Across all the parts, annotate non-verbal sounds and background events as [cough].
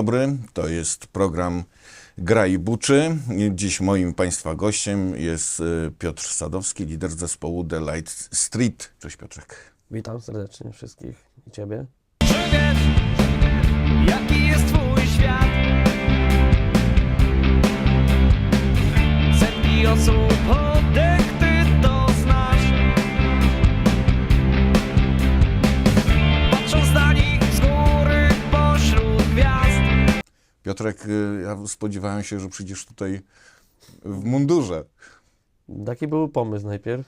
Dobry, to jest program Gra i Buczy. Dziś moim Państwa gościem jest y, Piotr Sadowski, lider zespołu The Light Street. Cześć Piotrek. Witam serdecznie wszystkich i Ciebie. Czy wiesz, jaki jest twój świat? Setki osób oddech Piotrek, y, ja spodziewałem się, że przyjdziesz tutaj w mundurze. Taki był pomysł najpierw,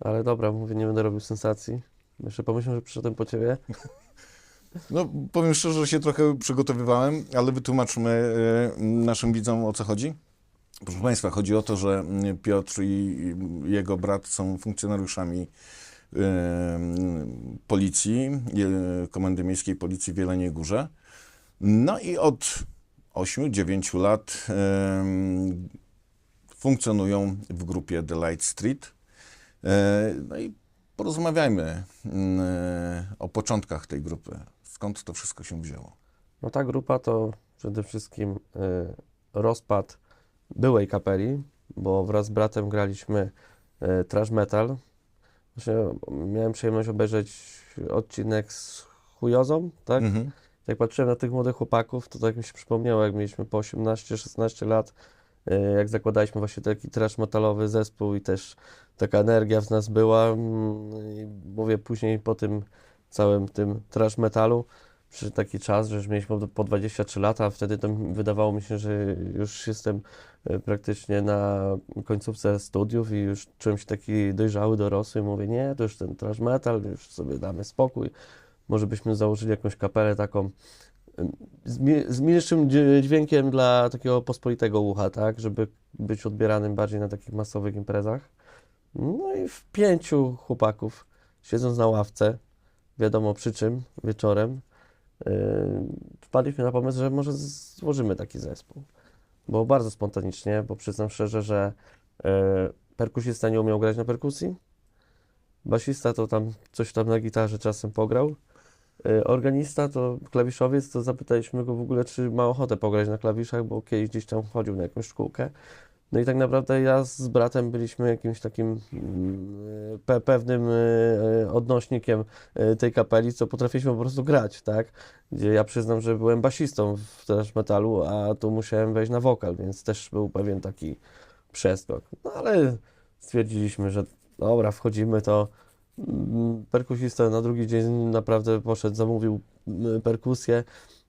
ale dobra, mówię, nie będę robił sensacji. Jeszcze pomyślę, że przyszedłem po Ciebie. [laughs] No, powiem szczerze, że się trochę przygotowywałem, ale wytłumaczmy y, naszym widzom o co chodzi. Proszę Państwa, chodzi o to, że y, Piotr i jego brat są funkcjonariuszami y, policji, Komendy Miejskiej Policji w Jeleniej Górze. No i od 8-9 lat funkcjonują w grupie The Light Street. Y, No i porozmawiajmy y, o początkach tej grupy. Skąd to wszystko się wzięło? No ta grupa to przede wszystkim y, rozpad byłej kapeli, bo wraz z bratem graliśmy trash metal. Właśnie miałem przyjemność obejrzeć odcinek z Chujozą, tak? Mhm. Jak patrzyłem na tych młodych chłopaków, to tak mi się przypomniało, jak mieliśmy po 18-16 lat, e, jak zakładaliśmy właśnie taki trash metalowy zespół i też taka energia w nas była. mm, i Mówię później po tym całym tym trash metalu, przyszedł taki czas, że już mieliśmy po- po 23 lata, wtedy to wydawało mi się, że już jestem e, praktycznie na końcówce studiów i już czułem się taki dojrzały, dorosły mówię, nie, to już ten trash metal, już sobie damy spokój. Może byśmy założyli jakąś kapelę taką z, dź- dźwiękiem dla takiego pospolitego ucha, tak, żeby być odbieranym bardziej na takich masowych imprezach. No i w pięciu chłopaków, siedząc na ławce, wiadomo przy czym, wieczorem, yy, wpadliśmy na pomysł, że może złożymy taki zespół. Było bardzo spontanicznie, bo przyznam szczerze, że yy, perkusista nie umiał grać na perkusji, basista to tam coś tam na gitarze czasem pograł, organista to klawiszowiec, to zapytaliśmy go w ogóle, czy ma ochotę pograć na klawiszach, bo kiedyś gdzieś tam chodził na jakąś szkółkę. No i tak naprawdę ja z bratem byliśmy jakimś takim mm, pe pewnym y, odnośnikiem y, tej kapeli, co potrafiliśmy po prostu grać, tak? Gdzie ja przyznam, że byłem basistą w thrash metalu, a tu musiałem wejść na wokal, więc też był pewien taki przeskok. No ale stwierdziliśmy, że dobra, wchodzimy, to perkusista na drugi dzień naprawdę poszedł, zamówił mm, perkusję.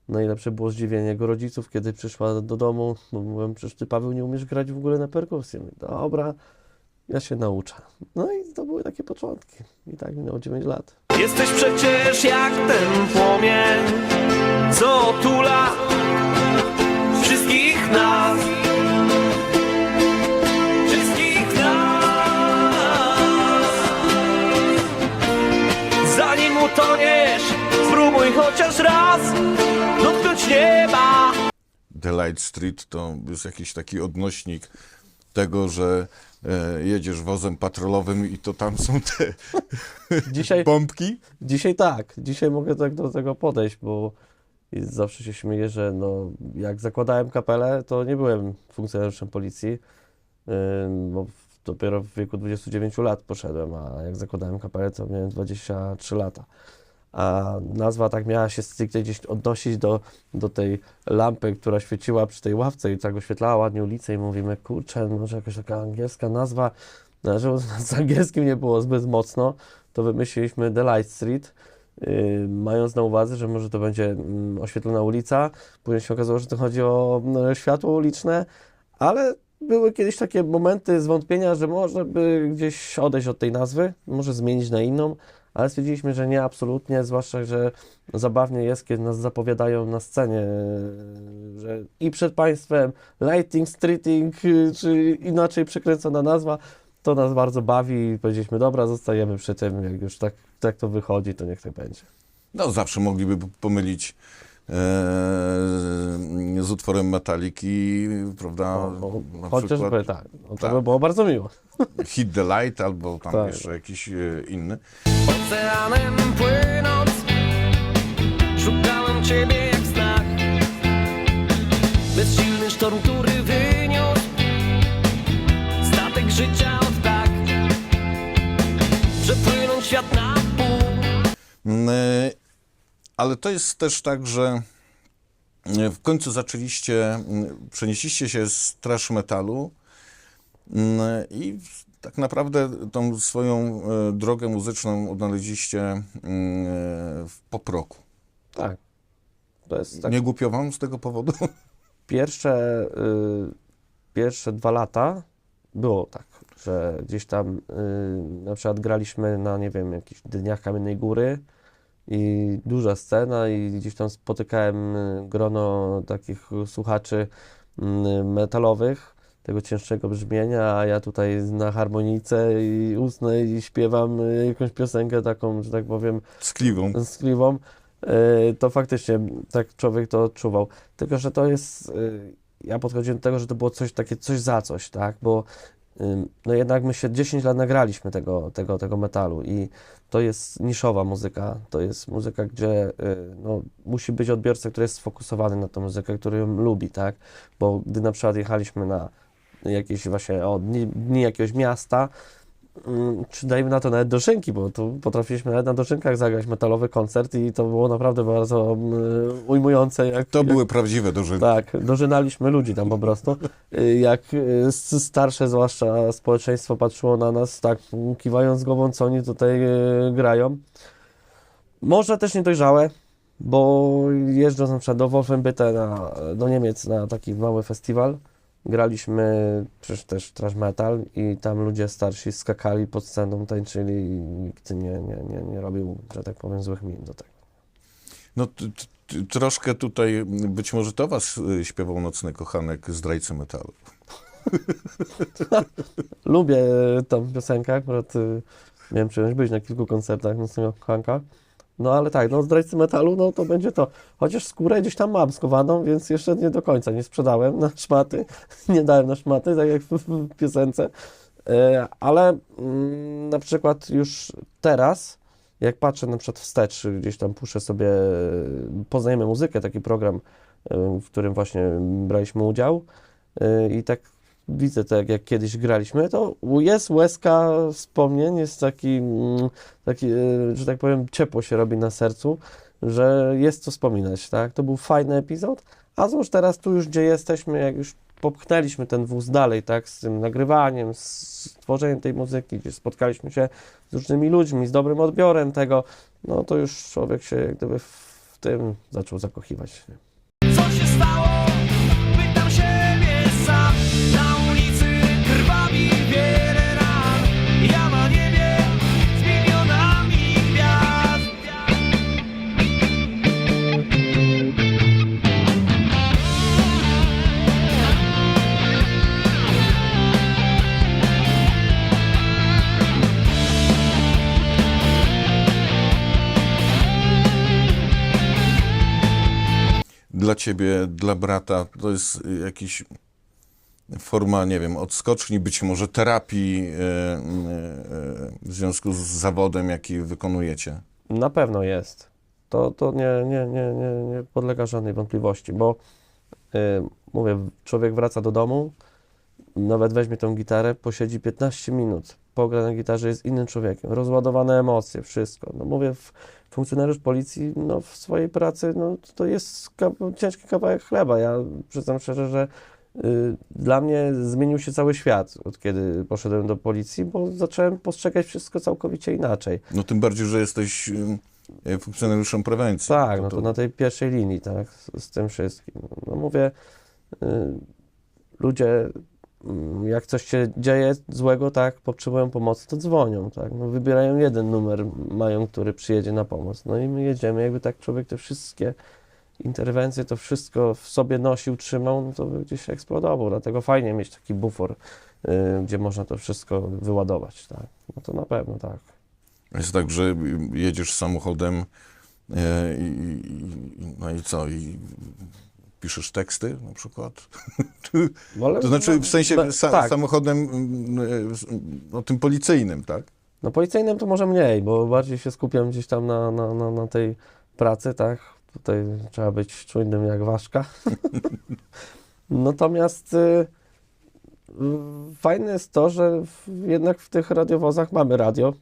Najlepsze było zdziwienie jego rodziców, kiedy przyszła do domu. Bo mówiłem, przecież ty Paweł nie umiesz grać w ogóle na perkusję. Mówię, Dobra, ja się nauczę. No i to były takie początki. I tak minęło 9 lat. Jesteś przecież jak ten chociaż raz dotknąć nieba. The Light Street to jest jakiś taki odnośnik tego, że e, jedziesz wozem patrolowym i to tam są te [laughs] Dzisiaj, bombki. dzisiaj tak, dzisiaj mogę tak do tego podejść, bo zawsze się śmieję, że no, jak zakładałem kapelę, to nie byłem funkcjonariuszem policji, bo dopiero w wieku 29 lat poszedłem, a jak zakładałem kapelę, to miałem 23 lata. A nazwa tak miała się stricte gdzieś odnosić do, do tej lampy, która świeciła przy tej ławce i tak oświetlała ładnie ulicę i mówimy, kurczę, może jakaś taka angielska nazwa, no, żeby z angielskim nie było zbyt mocno, to wymyśliliśmy The Light Street, yy, mając na uwadze, że może to będzie mm, oświetlona ulica. Później się okazało, że to chodzi o mm, światło uliczne, ale były kiedyś takie momenty zwątpienia, że może by gdzieś odejść od tej nazwy, może zmienić na inną, ale stwierdziliśmy, że nie, absolutnie, zwłaszcza, że zabawnie jest, kiedy nas zapowiadają na scenie, że i przed Państwem lighting, streeting, czy inaczej przekręcona nazwa, to nas bardzo bawi i powiedzieliśmy, dobra, zostajemy przy tym, jak już tak, tak to wychodzi, to niech tak będzie. No zawsze mogliby pomylić e, z utworem Metaliki, prawda? No, chociażby przykład tak, no to tak. by było bardzo miło. Hit the Light albo tam Tak. jeszcze jakiś e, inny. Oceanem płynąc. Szukałem ciebie jak znak sztorm, który wyniósł Statek życia od tak. Przepłynąć świat na pół. Mm, e, Ale to jest też tak, że e, w końcu zaczęliście, mm, przenieśliście się z trash metalu mm, i w- tak naprawdę tą swoją e, drogę muzyczną odnaleźliście mm, e, w poproku. Tak. Tak. Nie głupio wam z tego powodu? [laughs] Pierwsze, y, pierwsze dwa lata było tak, że gdzieś tam y, na przykład graliśmy na, nie wiem, jakichś dniach Kamiennej Góry i duża scena i gdzieś tam spotykałem y, grono takich słuchaczy y, metalowych, tego cięższego brzmienia, a ja tutaj na harmonijce i ustnej i śpiewam y, jakąś piosenkę taką, że tak powiem, Z kliwą. z Clivą, to faktycznie tak człowiek to odczuwał. Tylko, że to jest, y, ja podchodziłem do tego, że to było coś takie, coś za coś, tak, bo no jednak my się 10 lat nagraliśmy tego, tego, tego metalu i to jest niszowa muzyka, to jest muzyka, gdzie y, no, musi być odbiorca, który jest sfokusowany na tą muzykę, który ją lubi, tak, bo gdy na przykład jechaliśmy na jakieś właśnie o, dni, dni jakiegoś miasta, Mm, czy dajmy na to nawet dożynki, bo tu potrafiliśmy nawet na dożynkach zagrać metalowy koncert i to było naprawdę bardzo mm, ujmujące. Jak, To jak, były prawdziwe dożyny. Tak, dożynaliśmy ludzi tam po prostu. Y, Jak y, starsze zwłaszcza społeczeństwo patrzyło na nas tak kiwając głową, co oni tutaj y, grają. Może też niedojrzałe, bo jeżdżąc na przykład do Wolfenbütte, na, do Niemiec na taki mały festiwal, graliśmy przecież też trash metal i tam ludzie starsi skakali pod sceną, tańczyli i nikt nie, nie, nie, nie robił, że tak powiem, złych min do tego. No troszkę tutaj, być może to was y, śpiewał Nocny Kochanek zdrajcy metalu. [laughs] Lubię tą piosenkę, akurat y, miałem przyjemność być na kilku koncertach Nocnego Kochanka. No ale tak, no zdrajcy metalu, no to będzie to. Chociaż skórę gdzieś tam mam schowaną, więc jeszcze nie do końca nie sprzedałem na szmaty, [laughs] nie dałem na szmaty, tak jak w, w piosence. E, ale mm, na przykład już teraz, jak patrzę na przykład wstecz, gdzieś tam puszę sobie, e, poznajemy muzykę, taki program, e, w którym właśnie braliśmy udział i tak widzę to, jak, jak kiedyś graliśmy, to jest łezka wspomnień, jest taki, mm, taki, e, że tak powiem, ciepło się robi na sercu, że jest co wspominać, tak? To był fajny epizod, a złóż teraz tu już, gdzie jesteśmy, jak już popchnęliśmy ten wóz dalej, tak, z tym nagrywaniem, z tworzeniem tej muzyki, gdzie spotkaliśmy się z różnymi ludźmi, z dobrym odbiorem tego, no to już człowiek się jak gdyby w tym zaczął zakochiwać. Co się stało? Dla ciebie, dla brata, to jest jakiś forma, nie wiem, odskoczni, być może terapii y, y, y, w związku z zawodem, jaki wykonujecie. Na pewno jest. To, to nie, nie, nie, nie, nie podlega żadnej wątpliwości, bo mówię, człowiek wraca do domu, nawet weźmie tą gitarę, posiedzi 15 minut, pogra na gitarze, jest innym człowiekiem, rozładowane emocje, wszystko. No mówię, funkcjonariusz policji, no w swojej pracy, no to jest ka ciężki kawałek chleba. Ja przyznam szczerze, że y, dla mnie zmienił się cały świat, od kiedy poszedłem do policji, bo zacząłem postrzegać wszystko całkowicie inaczej. No tym bardziej, że jesteś y, y, funkcjonariuszem prewencji. Tak, no to na tej pierwszej linii, tak, z, z tym wszystkim. No mówię, y, ludzie, jak coś się dzieje złego, tak, potrzebują pomocy, to dzwonią, tak, no wybierają jeden numer, mają, który przyjedzie na pomoc, no i my jedziemy, jakby tak człowiek te wszystkie interwencje, to wszystko w sobie nosił, trzymał, no to by gdzieś eksplodował, dlatego fajnie mieć taki bufor, y, gdzie można to wszystko wyładować, tak, no to na pewno, tak. Jest tak, że jedziesz samochodem y, i, no i co, i piszesz teksty na przykład? Wolę- [laughs] To znaczy w sensie no, sa, tak. samochodem no, tym policyjnym, tak? No policyjnym to może mniej, bo bardziej się skupiam gdzieś tam na, na, na, na tej pracy, tak? Tutaj trzeba być czujnym jak ważka. [laughs] Natomiast y, fajne jest to, że w, jednak w tych radiowozach mamy radio,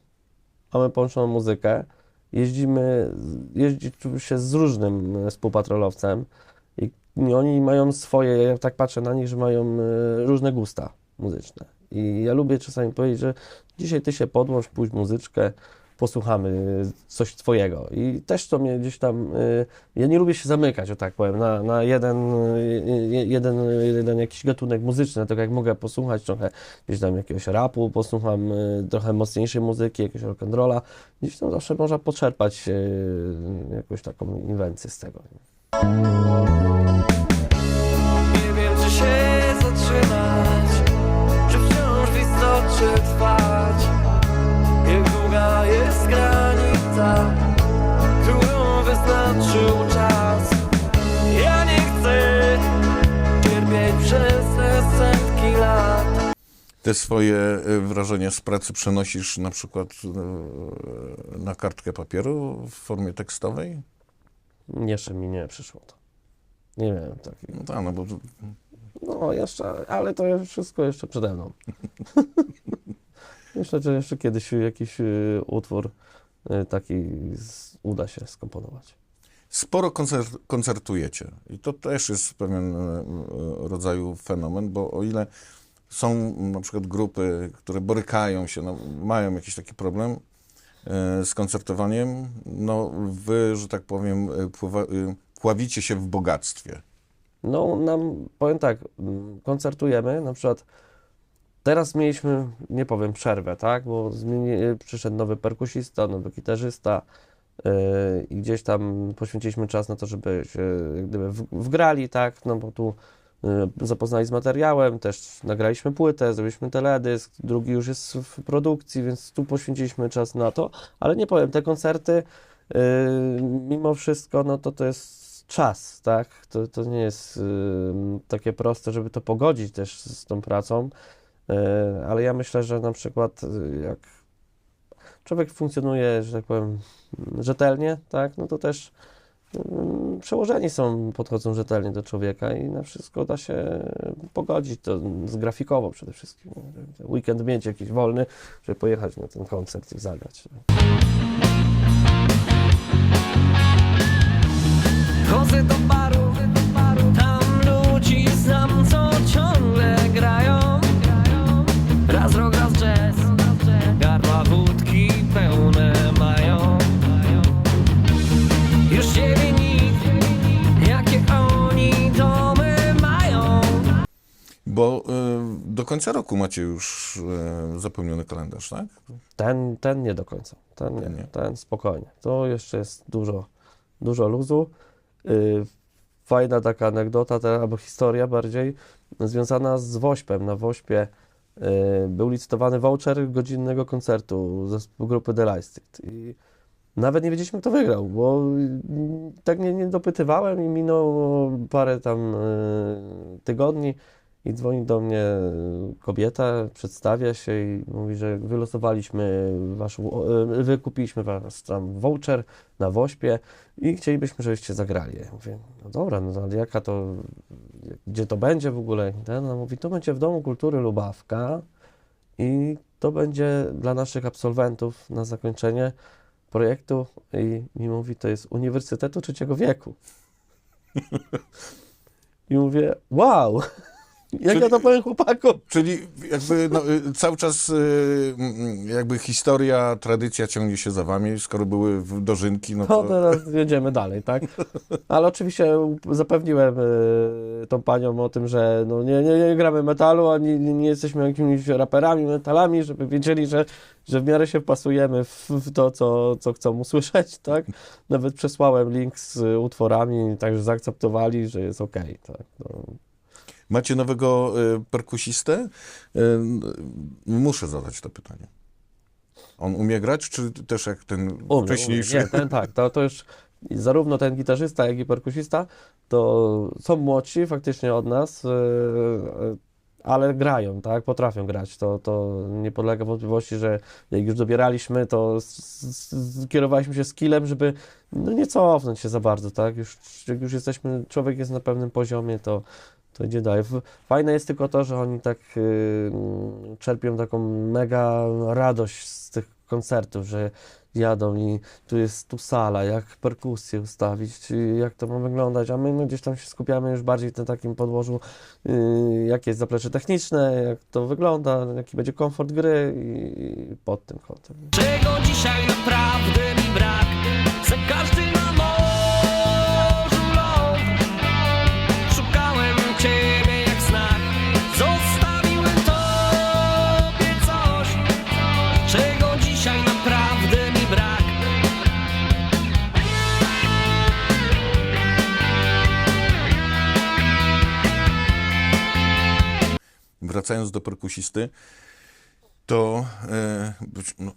mamy połączoną muzykę, jeździmy, jeździ się z różnym y, współpatrolowcem oni mają swoje, ja tak patrzę na nich, że mają y, różne gusta muzyczne. I ja lubię czasami powiedzieć, że dzisiaj ty się podłącz, pójdź muzyczkę, posłuchamy coś twojego. I też to mnie gdzieś tam, y, ja nie lubię się zamykać, o tak powiem, na, na jeden, y, jeden, jeden jakiś gatunek muzyczny, tak jak mogę posłuchać trochę gdzieś tam jakiegoś rapu, posłucham trochę mocniejszej muzyki, jakiegoś rock'n'rolla, gdzieś tam zawsze można poczerpać jakąś taką inwencję z tego. Nie wiem czy się zatrzymać Czy wciąż w istocie trwać. Długa jest granica Którą czas. Ja nie chcę przez te setki lat. Te swoje e, wrażenia z pracy przenosisz na przykład e, na kartkę papieru w formie tekstowej? Jeszcze mi nie przyszło to. Nie miałem takiego. No tak, no bo No jeszcze, ale to wszystko jeszcze przede mną. [laughs] Myślę, że jeszcze kiedyś jakiś y, utwór y, taki uda się skomponować. sporo koncer koncertujecie i to też jest pewien e, rodzaju fenomen, bo o ile są na przykład grupy, które borykają się, no, mają jakiś taki problem z koncertowaniem, no wy, że tak powiem, e, pływa, e, pławicie się w bogactwie. No, nam, powiem tak, koncertujemy, na przykład teraz mieliśmy, nie powiem przerwę, tak, bo zmieni, przyszedł nowy perkusista, nowy gitarzysta yy, i gdzieś tam poświęciliśmy czas na to, żeby się gdyby w, wgrali, tak, no bo tu zapoznali z materiałem, też nagraliśmy płytę, zrobiliśmy teledysk, drugi już jest w produkcji, więc tu poświęciliśmy czas na to, ale nie powiem, te koncerty yy, mimo wszystko, no to to jest czas, tak? To, to nie jest y, takie proste, żeby to pogodzić też z, tą pracą, y, ale ja myślę, że na przykład y, jak człowiek funkcjonuje, że tak powiem, rzetelnie, tak? No to też y, przełożeni są, podchodzą rzetelnie do człowieka i na wszystko da się pogodzić to z grafikowo przede wszystkim. Weekend mieć jakiś wolny, żeby pojechać na ten koncert i zagrać. Chodzę do baru, Bo y, do końca roku macie już y, zapełniony kalendarz, tak? Ten, ten nie do końca. Ten, nie, Ten nie. ten spokojnie. To jeszcze jest dużo, dużo luzu. Yy, fajna taka anegdota, te, albo historia bardziej, związana z Wośpem. Na Wośpie był licytowany voucher godzinnego koncertu zespołu grupy The Light. I nawet nie wiedzieliśmy, kto wygrał, bo yy, tak nie, nie dopytywałem i minęło parę tam tygodni. I dzwoni do mnie kobieta, przedstawia się i mówi, że wylosowaliśmy waszą, e, wykupiliśmy was tam voucher na Wośpie i chcielibyśmy, żebyście zagrali. Ja mówię, no dobra, no ale jaka to, gdzie to będzie w ogóle? Ona mówi, to będzie w Domu Kultury Lubawka i to będzie dla naszych absolwentów na zakończenie projektu i mi mówi, to jest Uniwersytetu Trzeciego Wieku. [laughs] I mówię, wow! Jak ja to powiem chłopakom? Czyli jakby no, y, cały czas y, jakby historia, tradycja ciągnie się za wami. Skoro były dożynki, no To to... teraz jedziemy dalej, tak? Ale oczywiście zapewniłem y, tą panią o tym, że no nie, nie, nie gramy metalu, ani nie, jesteśmy jakimiś raperami, metalami, żeby wiedzieli, że, że w miarę się wpasujemy w, w to, co, co chcą usłyszeć, tak? Nawet przesłałem link z utworami, także zaakceptowali, że jest okej, tak? No. Macie nowego y, perkusistę? Y, muszę zadać to pytanie. On umie grać, czy też jak ten Umie, wcześniejszy? umie. Nie, ten tak, to, to już zarówno ten gitarzysta, jak i perkusista to są młodsi faktycznie od nas, yy, ale grają, tak, potrafią grać. To, to nie podlega wątpliwości, że jak już dobieraliśmy, to s- s- kierowaliśmy się skillem, żeby no nie cofnąć się za bardzo, tak. Już, jak już jesteśmy, człowiek jest na pewnym poziomie, to to idzie dalej. Fajne jest tylko to, że oni tak y, mm, czerpią taką mega radość z tych koncertów, że jadą i tu jest tu sala, jak perkusję ustawić, czy jak to ma wyglądać, a my no, gdzieś tam się skupiamy już bardziej na takim podłożu, y, jakie jest zaplecze techniczne, jak to wygląda, jaki będzie komfort gry i, i pod tym kątem. Czego dzisiaj naprawdę mi brak Wracając do perkusisty, to e, no,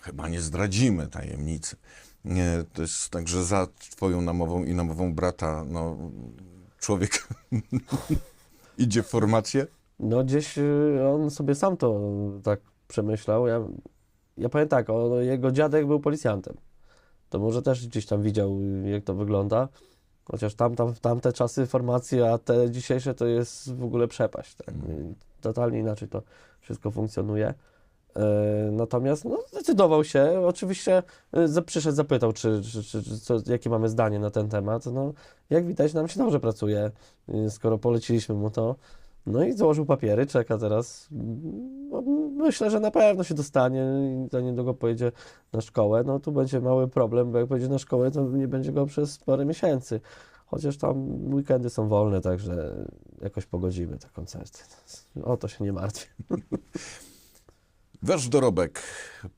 chyba nie zdradzimy tajemnicy. Nie, to jest tak, że za twoją namową i namową brata, no, człowiek [laughs] idzie w formację. No gdzieś y, on sobie sam to tak przemyślał. Ja, ja powiem tak, o, jego dziadek był policjantem. To może też gdzieś tam widział, jak to wygląda. Chociaż tam, tam, tamte czasy formacje, a te dzisiejsze to jest w ogóle przepaść. Tak? I Totalnie inaczej to wszystko funkcjonuje. E, Natomiast no, zdecydował się. Oczywiście e, przyszedł, zapytał, czy, czy, czy, co, jakie mamy zdanie na ten temat. No, jak widać, nam się dobrze pracuje, y, skoro poleciliśmy mu to. No i założył papiery, czeka teraz. No, myślę, że na pewno się dostanie i za niedługo pojedzie na szkołę. No tu będzie mały problem, bo jak pojedzie na szkołę, to nie będzie go przez parę miesięcy. Chociaż tam weekendy są wolne, także jakoś pogodzimy te koncerty. O to się nie martwię. [laughs] Wasz dorobek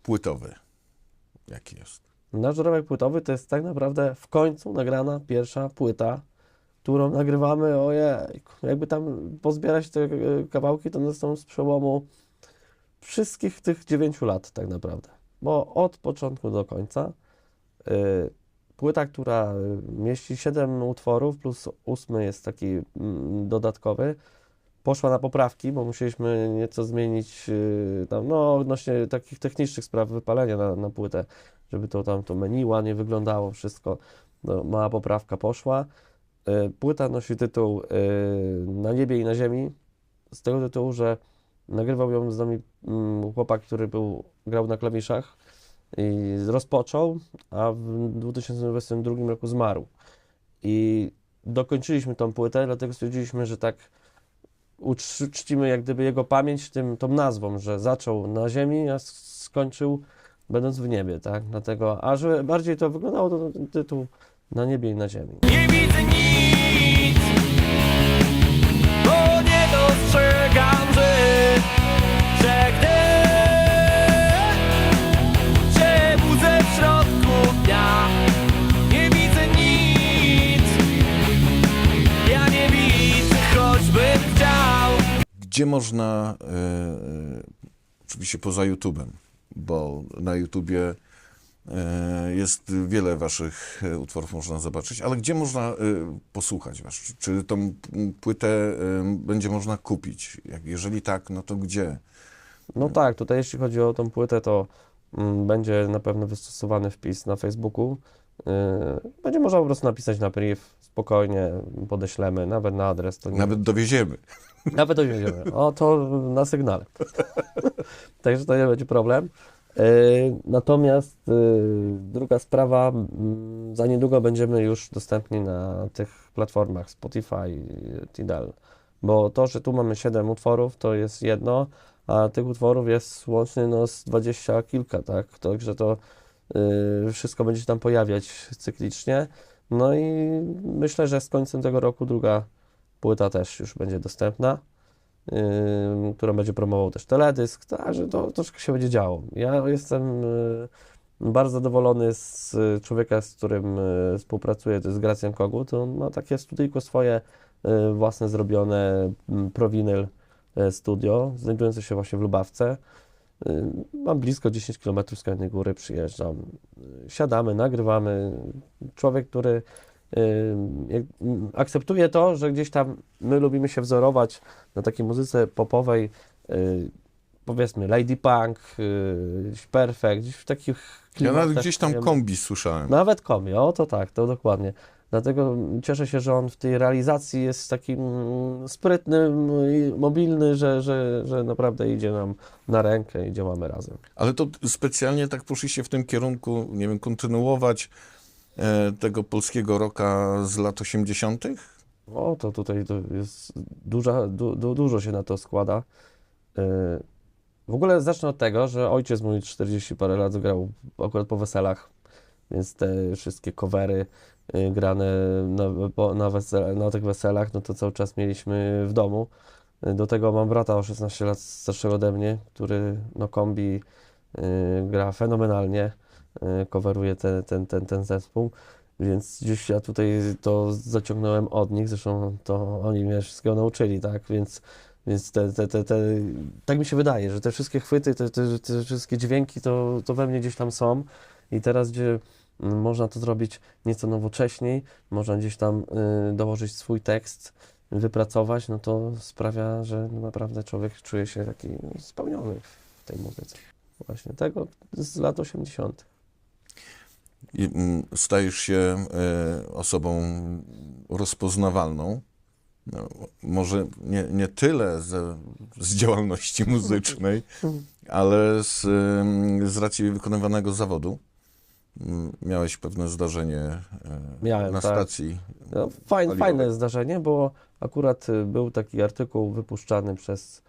płytowy. Jaki jest? Nasz dorobek płytowy to jest tak naprawdę w końcu nagrana pierwsza płyta, którą nagrywamy, ojej, jakby tam pozbierać te e, kawałki, to one są z przełomu wszystkich tych dziewięciu lat tak naprawdę. Bo od początku do końca y, płyta, która y, mieści siedem utworów plus ósmy jest taki mm, dodatkowy, poszła na poprawki, bo musieliśmy nieco zmienić y, tam, no, odnośnie takich technicznych spraw wypalenia na, na płytę, żeby to tam to menu ładnie wyglądało, wszystko. No, mała poprawka poszła. Y, Płyta nosi tytuł y, Na niebie i na ziemi, z tego tytułu, że nagrywał ją z nami mm, chłopak, który był, grał na klawiszach i rozpoczął, a w 2022 roku zmarł. I dokończyliśmy tą płytę, dlatego stwierdziliśmy, że tak ucz- czcimy jak gdyby jego pamięć tym, tą nazwą, że zaczął na ziemi, a skończył będąc w niebie, tak? Dlatego, a że bardziej to wyglądało, to tytuł na niebie i na ziemi. Nie widzę nic Gdzie można, e, e, oczywiście poza YouTube'em, bo na YouTubie e, jest wiele waszych utworów można zobaczyć, ale gdzie można posłuchać was? Czy, czy tą płytę będzie można kupić? Jak, jeżeli tak, no to gdzie? No tak, tutaj jeśli chodzi o tą płytę, to mm, będzie na pewno wystosowany wpis na Facebooku. Będzie można po prostu napisać na priv, spokojnie podeślemy, nawet na adres. To nie, Nawet dowieziemy. Nawet dojdziemy. O, to na sygnale. [laughs] Także to nie będzie problem. Yy, Natomiast yy, druga sprawa, za niedługo będziemy już dostępni na tych platformach Spotify, Tidal. Bo to, że tu mamy 7 utworów, to jest jedno, a tych utworów jest łącznie no, z 20 kilka, tak? Także to yy, wszystko będzie się tam pojawiać cyklicznie. No i myślę, że z końcem tego roku druga płyta też już będzie dostępna, yy, którą będzie promował też teledysk, także to troszkę się będzie działo. Ja jestem yy, bardzo zadowolony z y, człowieka, z którym y, współpracuję, to jest Gracjan Kogut. On ma takie studyjko swoje y, własne zrobione, mm, Prowinyl y, Studio, znajdujące się właśnie w Lubawce. Y, Mam blisko 10 km z Kamiennej Góry, przyjeżdżam, siadamy, nagrywamy. Człowiek, który y, jak- m, akceptuje to, że gdzieś tam my lubimy się wzorować na takiej muzyce popowej, y, powiedzmy Lady Punk, y, Perfect, gdzieś w takich Ja klimatach nawet gdzieś tam kombi słyszałem. Nawet kombi, o to tak, to dokładnie. Dlatego cieszę się, że on w tej realizacji jest takim sprytny, i mobilny, że, że, że naprawdę idzie nam na rękę i działamy razem. Ale to specjalnie tak poszliście w tym kierunku, nie wiem, kontynuować tego polskiego roka z lat 80.? O, to tutaj to jest duża, du, du, dużo się na to składa. Yy, W ogóle zacznę od tego, że ojciec mój 40 parę lat grał akurat po weselach, więc te wszystkie covery yy, grane na, na, wesel, na tych weselach, no to cały czas mieliśmy w domu. Do tego mam brata o 16 lat starszego ode mnie, który no kombi gra fenomenalnie, coveruje ten, ten, ten, ten zespół. Więc gdzieś ja tutaj to zaciągnąłem od nich, zresztą to oni mnie wszystkiego nauczyli, tak? Więc, więc te, te, te, te, tak mi się wydaje, że te wszystkie chwyty, te, te, te wszystkie dźwięki to, to we mnie gdzieś tam są i teraz, gdzie mm, można to zrobić nieco nowocześniej, można gdzieś tam y, dołożyć swój tekst, wypracować, no to sprawia, że naprawdę człowiek czuje się taki spełniony w tej muzyce. Właśnie tego z lat 80. Mm, Stajesz się e, osobą rozpoznawalną. No, może nie, nie tyle z, z działalności [laughs] muzycznej, ale z, z racji wykonywanego zawodu. Mm, Miałeś pewne zdarzenie e, Miałem, na tak. stacji. No, fajne, fajne zdarzenie, bo akurat y, był taki artykuł wypuszczany przez,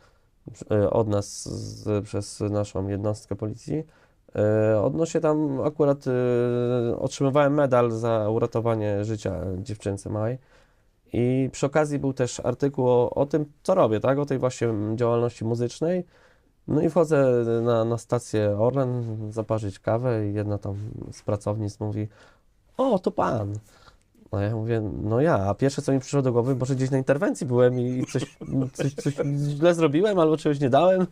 od nas, z, przez naszą jednostkę policji. Y, Odnośnie tam akurat y, otrzymywałem medal za uratowanie życia dziewczynce Maj. I przy okazji był też artykuł o, o tym, co robię, tak? O tej właśnie działalności muzycznej. No i wchodzę na, na stację Orlen zaparzyć kawę i jedna tam z pracownic mówi o, to pan. No ja mówię, no ja, a pierwsze co mi przyszło do głowy, może gdzieś na interwencji byłem i coś, coś, coś źle zrobiłem albo czegoś nie dałem.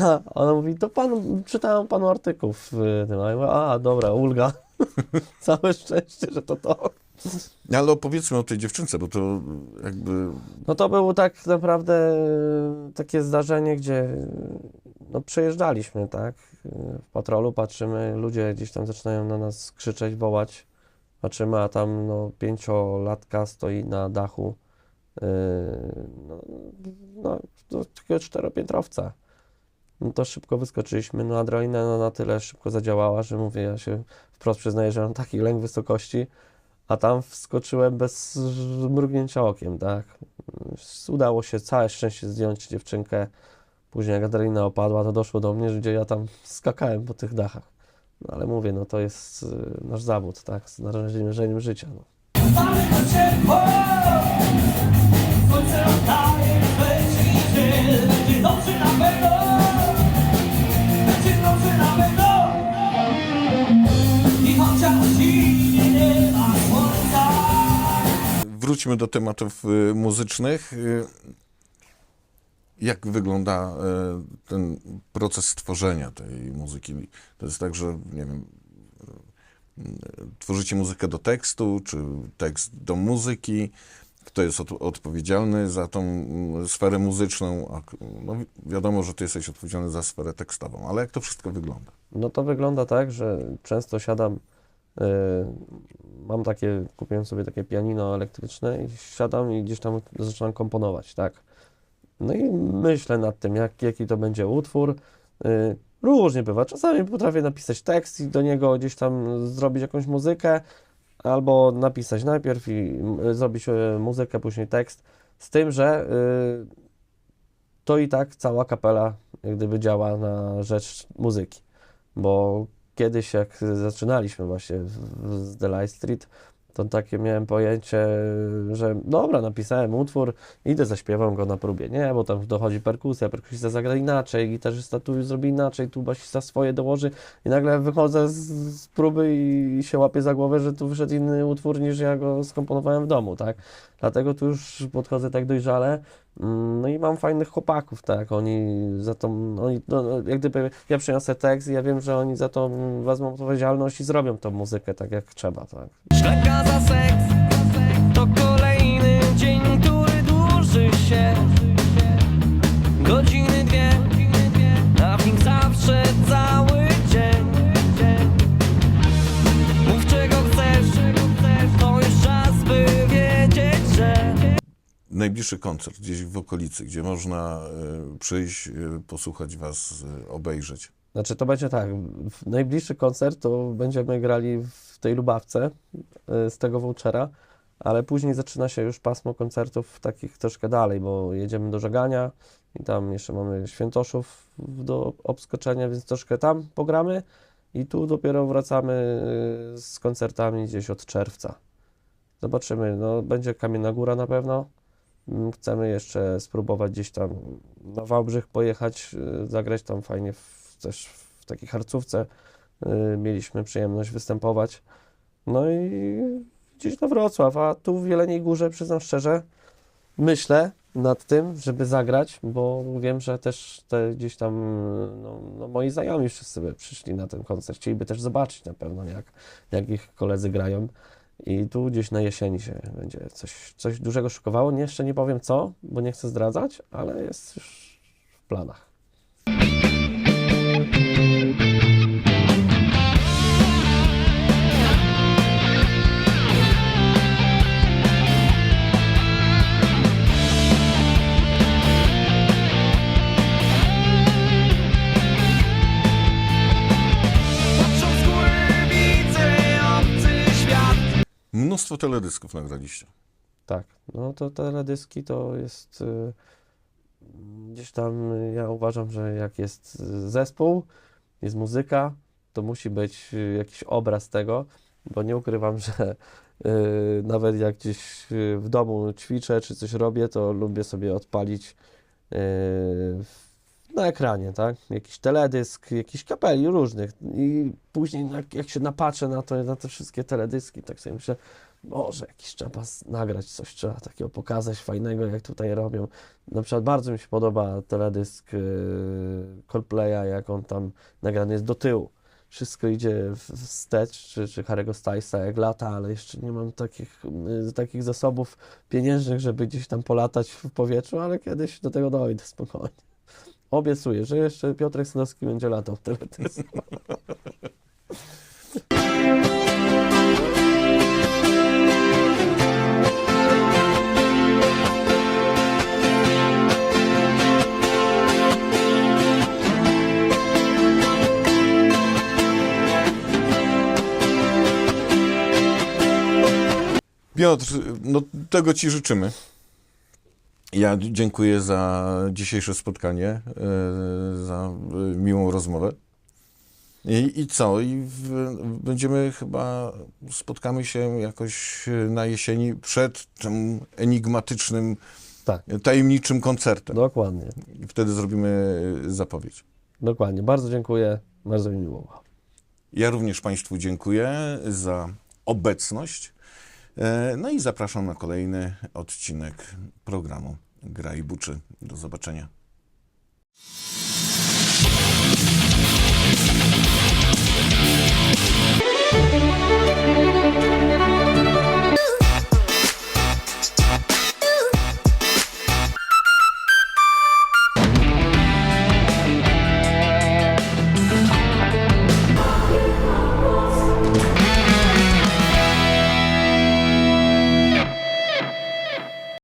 A ona mówi, to pan, czytałem panu artykuł w tym. A ja mówię, a dobra, ulga. [laughs] Całe szczęście, że to to. Ale opowiedzmy o tej dziewczynce, bo to jakby No to było tak naprawdę takie zdarzenie, gdzie no przejeżdżaliśmy, tak? W patrolu patrzymy, ludzie gdzieś tam zaczynają na nas krzyczeć, wołać. Patrzymy, a tam no, pięciolatka stoi na dachu yy, no, no, do takiego czteropiętrowca. No to szybko wyskoczyliśmy. No adrenalina no, na tyle szybko zadziałała, że mówię, ja się wprost przyznaję, że mam taki lęk wysokości, a tam wskoczyłem bez mrugnięcia okiem, tak? Udało się całe szczęście zdjąć dziewczynkę. Później jak adrenalina opadła, to doszło do mnie, gdzie ja tam skakałem po tych dachach. No ale mówię, no to jest y, nasz zawód, tak? Z narażeniem życia. No. Wróćmy do tematów y, muzycznych. Jak wygląda y, ten proces tworzenia tej muzyki? To jest tak, że nie wiem, y, tworzycie muzykę do tekstu, czy tekst do muzyki? Kto jest od, odpowiedzialny za tą mm, sferę muzyczną? No, wi- wiadomo, że ty jesteś odpowiedzialny za sferę tekstową, ale jak to wszystko wygląda? No to wygląda tak, że często siadam, y, mam takie, kupiłem sobie takie pianino elektryczne i siadam i gdzieś tam zaczynam komponować, tak. No i myślę nad tym, jak, jaki to będzie utwór. Y, różnie bywa. Czasami potrafię napisać tekst i do niego gdzieś tam zrobić jakąś muzykę, albo napisać najpierw i zrobić y, muzykę, później tekst. Z tym, że y, to i tak cała kapela jak gdyby działa na rzecz muzyki bo kiedyś jak zaczynaliśmy właśnie z The Light Street, to takie miałem pojęcie, że dobra, napisałem utwór, idę zaśpiewam go na próbie, nie, bo tam dochodzi perkusja, perkusista zagra inaczej, gitarzysta tu zrobi inaczej, tu basista swoje dołoży i nagle wychodzę z, próby i się łapię za głowę, że tu wyszedł inny utwór niż ja go skomponowałem w domu, tak, dlatego tu już podchodzę tak dojrzale, Mm, No i mam fajnych chłopaków, tak, oni za to, oni, no, no, jak gdyby ja przyniosę tekst i ja wiem, że oni za to wezmą odpowiedzialność i zrobią tą muzykę tak jak trzeba, tak. Szklanka za seks To kolejny dzień, który dłuży się. Godziny najbliższy koncert gdzieś w okolicy, gdzie można e, przyjść, e, posłuchać was, e, obejrzeć? Znaczy to będzie tak, najbliższy koncert to będziemy grali w tej Lubawce z tego vouchera, ale później zaczyna się już pasmo koncertów takich troszkę dalej, bo jedziemy do Żegania i tam jeszcze mamy Świętoszów do obskoczenia, więc troszkę tam pogramy i tu dopiero wracamy z koncertami gdzieś od czerwca. Zobaczymy, no będzie Kamienna Góra na pewno. Chcemy jeszcze spróbować gdzieś tam na Wałbrzych pojechać, y, zagrać tam fajnie w, też w takiej harcówce. y, Mieliśmy przyjemność występować. No i gdzieś do Wrocław, a tu w Jeleniej Górze, przyznam szczerze, myślę nad tym, żeby zagrać, bo wiem, że też te gdzieś tam no, no moi znajomi wszyscy by przyszli na ten koncert, chcieliby też zobaczyć na pewno, jak, jak ich koledzy grają. I tu gdzieś na jesieni się będzie coś, coś dużego szykowało. Nie, jeszcze nie powiem co, bo nie chcę zdradzać, ale jest już w planach. Mnóstwo teledysków nagraliście. Tak, no to teledyski to jest y, gdzieś tam, y, ja uważam, że jak jest y, zespół, jest muzyka, to musi być jakiś obraz tego, bo nie ukrywam, [laughs] że nawet jak gdzieś w domu ćwiczę czy coś robię, to lubię sobie odpalić na ekranie, tak? Jakiś teledysk, jakiś kapeli różnych i później jak, jak się napatrzę na to, na te wszystkie teledyski, tak sobie myślę, Boże, jakiś trzeba nagrać coś, trzeba takiego pokazać fajnego, jak tutaj robią. Na przykład bardzo mi się podoba teledysk yy, Coldplaya, jak on tam nagrany jest do tyłu. Wszystko idzie wstecz, czy, czy Harry'ego Stylesa jak lata, ale jeszcze nie mam takich, yy, takich zasobów pieniężnych, żeby gdzieś tam polatać w powietrzu, ale kiedyś do tego dojdę spokojnie. Obiecuję, że jeszcze Piotrek Stanowski będzie latał w. Piotr, no tego Ci życzymy. Ja dziękuję za dzisiejsze spotkanie, e, za e, miłą rozmowę. I, i co? I w, będziemy chyba, spotkamy się jakoś na jesieni przed tym enigmatycznym, Tak. tajemniczym koncertem. Dokładnie, I wtedy zrobimy e, zapowiedź. dokładnie. Bardzo dziękuję, bardzo mi miło. Ja również Państwu dziękuję za obecność. E, No i zapraszam na kolejny odcinek programu Gra i Buczy. Do zobaczenia.